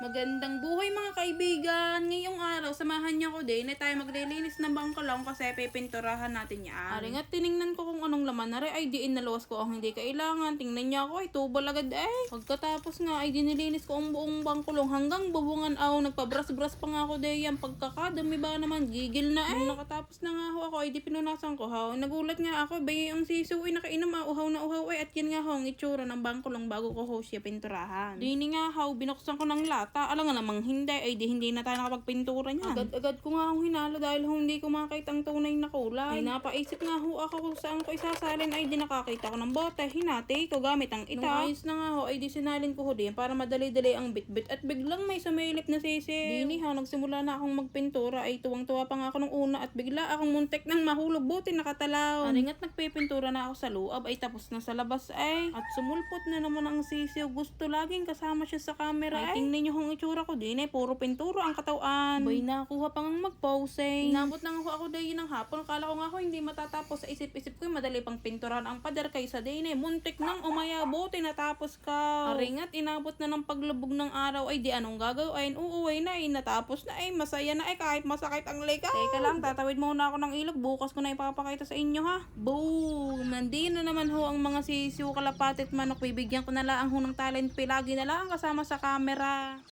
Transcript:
Magandang buhay mga kaibigan! Ngayong araw, samahan niyo ko din na tayo maglilinis ng bangkalong kasi pipinturahan natin yan. Aring at tiningnan ko kung anong laman rin ay diin ko ang hindi kailangan. Tingnan niya ako ay tubal agad ay. Pagkatapos nga ay dinilinis ko ang buong bangkulong hanggang bubungan aw. Nagpabras-bras pa nga ako din yan. Pagkakadami ba naman gigil na ay. Nung nakatapos na nga ho ako ay di pinunasan ko ha. Nagulat nga ako bay ang siso ay nakainom ah. Uhaw na uhaw ay at yan nga ho ang itsura ng bangkulong bago ko ho siya pinturahan. Dini nga ho, binuksan ko ng lata. Alam nga namang hindi, ay di hindi na tayo nakapagpintura niyan. Agad-agad ko nga akong hinalo dahil ho, hindi ko makita ang tunay na kulay. Ay napaisip nga ho ako kung saan ko isasalin ay di nakakita ko ng bote. Hinati ko gamit ang ita. Nung ayos na nga ho, ay di sinalin ko ho din para madali-dali ang bit-bit at biglang may sumilip na sisi. Dini ho, nagsimula na akong magpintura ay tuwang-tuwa pa nga ako nung una at bigla akong muntik nang mahulog buti nakatalaw. Aring at nagpipintura na ako sa loob ay tapos na sa labas ay. At sumulpot na naman ang sisiw. Gusto laging kasama siya sa camera ay. Tingnan niyo hong itsura ko din eh. Puro pintura ang katawan. Bay nakuha pa ngang mag-pose eh. Inabot na nga ako day ng hapon. Kala ko nga ako hindi matatapos sa isip-isip ko. Madali pang pinturan ang pader kaysa din eh. Muntik nang umaya. Buti natapos ka. Aringat inabot na ng paglubog ng araw ay di anong gagawin. Uuwi na eh. Natapos na eh. Masaya na eh kahit masakit ang likod. Teka lang, tatawid muna ako ng ilog. Bukas ko na ipapakita sa inyo ha. Boom! Nandito na naman ho ang mga sisiw, kalapatit manok. Bibigyan ko na lang ho ng talent pilagi na lang kasama sa camera.